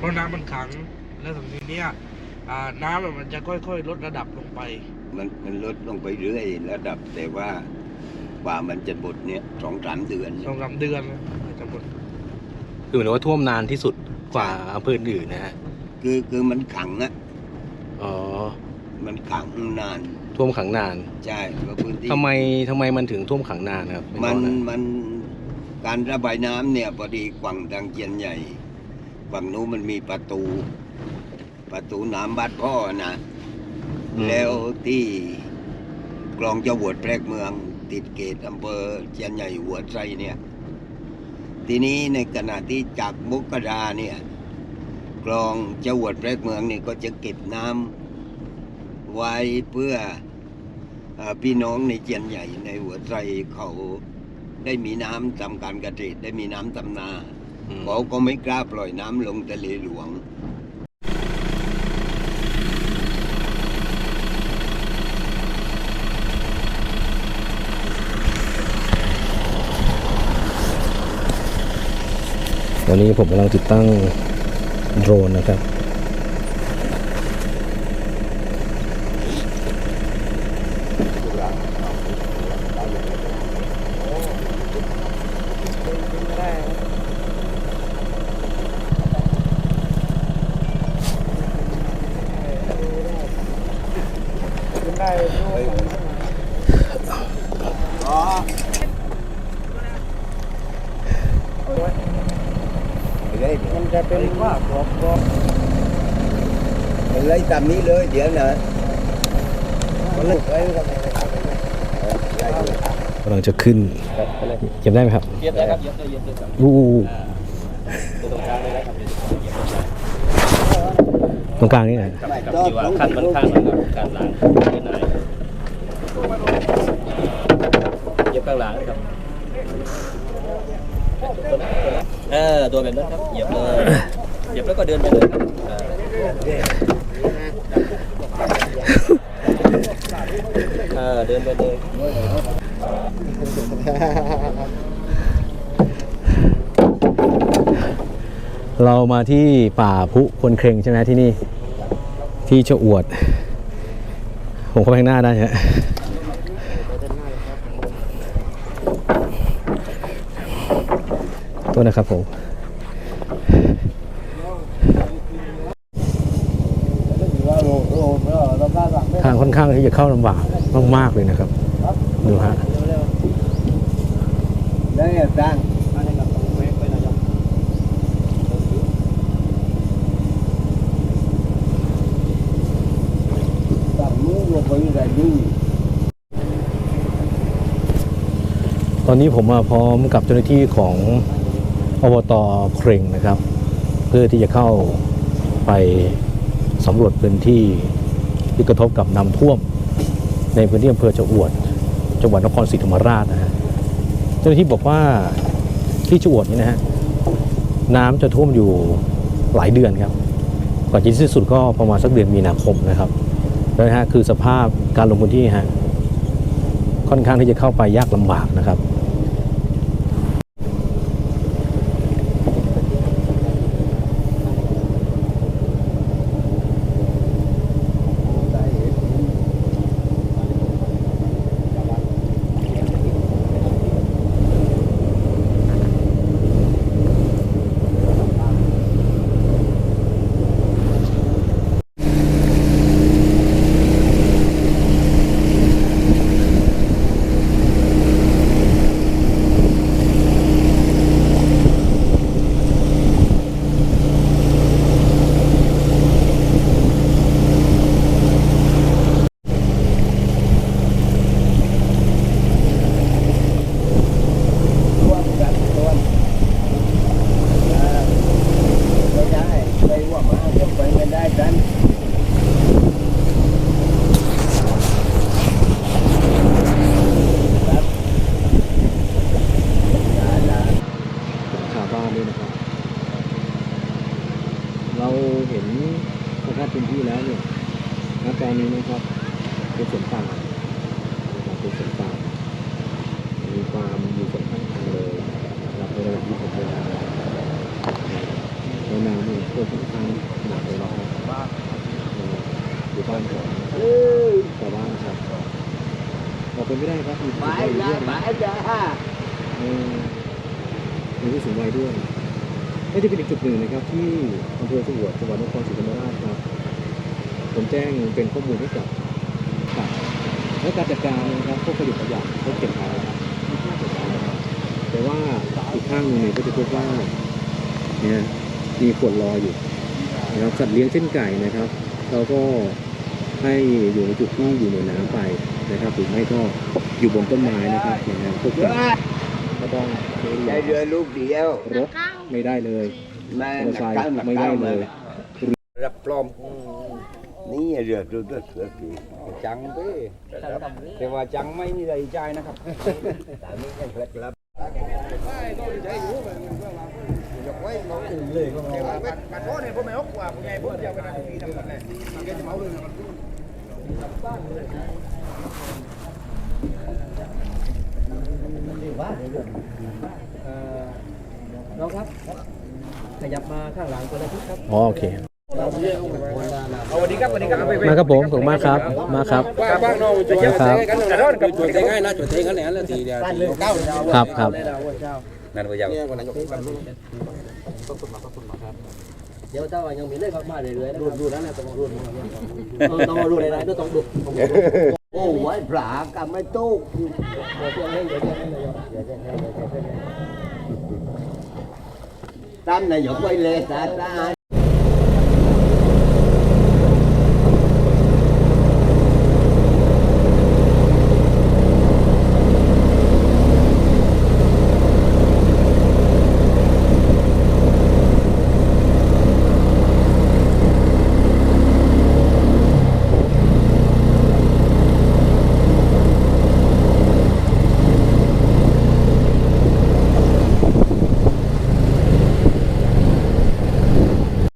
เพราะน้ำมันขังแล้วทีนี้เนี่ยอ่าน้ำอะมันจะค่อยๆ ลดระดับลงไป มันมันลดลงไปเรื่อยระดับแต่ว่าป่ามันจะบดเนี่ยสองสามเดือนสองสามเดือนจะหมดคือหมายถึงว่าท่วมนานที่สุดกว่าอำเภออื่นนะฮะคือคือมันขังอะอ๋อ มันขังนาน ท่วมขังนานใช่เพราะพื้นที่ทำไมทำไมมันถึงท่วมขังนานนะครับมันไรู้ะมันการระบายน้ำเนี่ยพอดีฝั่งทางเจียนใหญ่ ฝั่งนู้นมันมีประตู ประตูน้ำบ้านพ่อนะอืมแล้วที่กลองเจ้าหวดแพรกเมือง ติดเกตอำเภอเจียนใหญ่หัวไส้เนี่ย ทีนี้ในขณะที่จากมุกดาเนี่ยกลองเจ้าหวดแพรกเมืองเนี่ยก็จะเก็บน้ำไว้เพื่อเออพี่น้องในเจียนใหญ่ในหัวไส้เขาได้มีน้ำทำการเกษตรได้มีน้ำทำนาอืม เขาก็ไม่กล้าปล่อยน้ำลงทะเลหลวงตอนนี้ผมกำลังติดตั้งโดรนนะครับ มันจะเป็นว่าครอบครอบเลยตามนี้เลยเดี๋ยวนะมันเลยไปกับกำลังจะขึ้นเก็บได้ไหมครับเย็บได้ครับเย็บได้เย็บได้ครับอู้ ตรงกลางเลยนะครับตรงกลางนี่นะครับที่ว่าขั้นมันข้างนะครับการล้างที่ไหนเย็บข้างหลังนะครับเออตัวแบบนั้นครับเหยียบเลยเหยียบแล้วก็เดินไปเลยครับเออเดินไปเลย เรามาที่ป่าพุคนเครงใช่ไหมที่นี่ ที่เจ้าอวด ผมเข้าไปข้างหน้าได้ฮะตัวนะครับผมทางค่อนข้างที่จะเข้าลำบากมากๆเลยนะครับ ดูฮะได้ตั้งตั้งมือลงไปได้ดี ต อนนี้ผมมาพร้อมกับเจ้าหน้าที่ของอบตเคร่งนะครับ เพื่อที่จะเข้าไปสำรวจพื้นที่ที่กระทบกับน้ำท่วม ในพื้นที่อำเภอจะอวด จังหวัดนครศรีธรรมราชนะฮะเจ้าหน้าที่บอกว่าที่จะอวดนี่นะฮะน้ำจะท่วมอยู่หลายเดือนครับกว่าจะที่สุดก็ประมาณสักเดือนมีนาคมนะครับแล้วนะฮะคือสภาพการลงพื้นที่ฮะค่อนข้างที่จะเข้าไปยากลำบากนะครับ ร่วมกันร่วมไม่ได้ไปร่วมมาเดี๋ยวไปไม่ได้กัน ชาวบ้านด้วยนะครับ เราเห็นสภาพพื้นที่แล้วเนี่ยณตอนนี้นะครับเป็นสวนป่านะครับเป็นสวนป่ามีความอยู่สองข้างทางเลยนะครับในระดับที่ผมเป็นแล้วน้ำเนี่ยท่วตัวค่อนข้างหนักเลยนะครับบ้านอยู่บ้านของชาวบ้านครับออกไปไม่ได้ครับมีผู้สูงวัยอยู่ด้วยนะเออมีผู้สูงวัยด้วย นี่จะเป็นอีกจุดหนึ่งนะครับที่อำเภอสวดจังหวัดนครศรีธรรมราชครับ ผมแจ้งเป็นข้อมูลให้กับกับและการจัดการนะครับพวกขยะขยะพวกเก็บขยะครับแต่ว่าอีกข้างหนึงเนี่ยก็จะพบว่าเนี่ยมีขวดรออยู่นะครับสัตว์เลี้ยงเช่นไก่นะครับ เราก็ให้อยู่ในจุดที่อยู่เหนือน้ำไปนะครับหรือไม่ก็อยู่บนต้นไม้นะครับอย่างนั้นพวกสัตว์ก็ต้องใช้เรือลูกเดียวรถ ไม่ได้เลยแม่มอเตอร์ไซค์หนักตั้งหนักไม่ได้ตั้งเลย รับปลอม นี่เรือดูด้วยเสือผีจังเด้แต่ว่าจังไม่มีอะไรใจนะครับแต่นี่ยังเคล็ดลับน้ องครับ ขยับมาข้างหลังคนละทิศครับอ๋อโอเคสวัสดีครับสวัสดีครับมาครับผมขอบคุณมากครับ มาครับบ้างน้องจะมาครับจะรอดกับจุดง่ายนะจุดง่ายแล้วแล้วทีเดียวเก้าครับครับ นั่นก็ยังเดี๋ยวถ้าว่ายังมีเรื่องเข้ามาเรื่อยๆนะครับดูนั่นแหละต้องรู้ต้องรู้ในนั้นต้องดูโอ้ไว้ปลากับไม่ตู้ตามนายกไว้เลย ตาตา